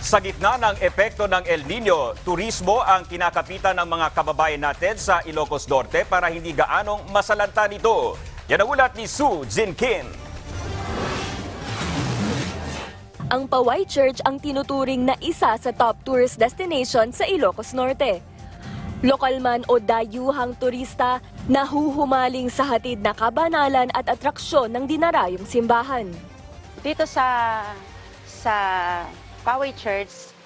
Sa gitna ng epekto ng El Nino, turismo ang kinakapitan ng mga kababayan natin sa Ilocos Norte para hindi gaanong masalanta nito. Yan ang ulat ni Sue Jin Kim. Ang Paway Church ang tinuturing na isa sa top tourist destination sa Ilocos Norte. Lokal man o dayuhang turista na huhumaling sa hatid na kabanalan at atraksyon ng dinarayong simbahan. Dito sa sa Poway Church,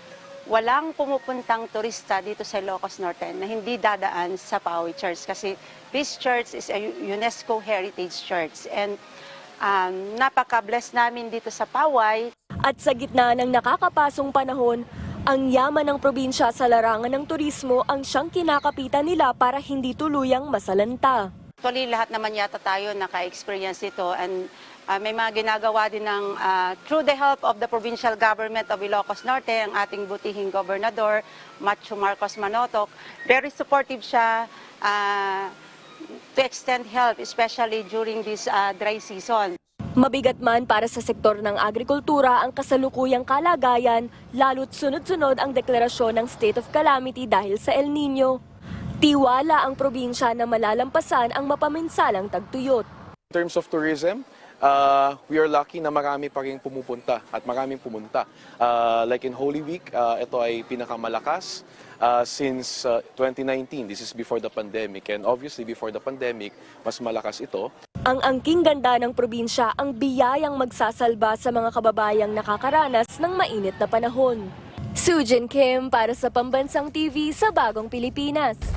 walang pumupuntang turista dito sa Ilocos Norte na hindi dadaan sa Poway Church kasi this church is a UNESCO Heritage Church and um, napaka-bless namin dito sa Poway At sa gitna ng nakakapasong panahon, ang yaman ng probinsya sa larangan ng turismo ang siyang kinakapitan nila para hindi tuluyang masalanta. Actually, lahat naman yata tayo naka-experience ito and uh, may mga ginagawa din ng uh, through the help of the provincial government of Ilocos Norte, ang ating butihing gobernador, Macho Marcos Manotok. Very supportive siya uh, to extend help, especially during this uh, dry season. Mabigat man para sa sektor ng agrikultura ang kasalukuyang kalagayan, lalo't sunod-sunod ang deklarasyon ng state of calamity dahil sa El Nino. Tiwala ang probinsya na malalampasan ang mapaminsalang tagtuyot. In terms of tourism, uh, we are lucky na marami pa rin pumupunta at maraming pumunta. Uh, like in Holy Week, uh, ito ay pinakamalakas uh, since uh, 2019. This is before the pandemic. And obviously, before the pandemic, mas malakas ito. Ang angking ganda ng probinsya ang biyayang magsasalba sa mga kababayang nakakaranas ng mainit na panahon. Sujin Kim para sa Pambansang TV sa Bagong Pilipinas.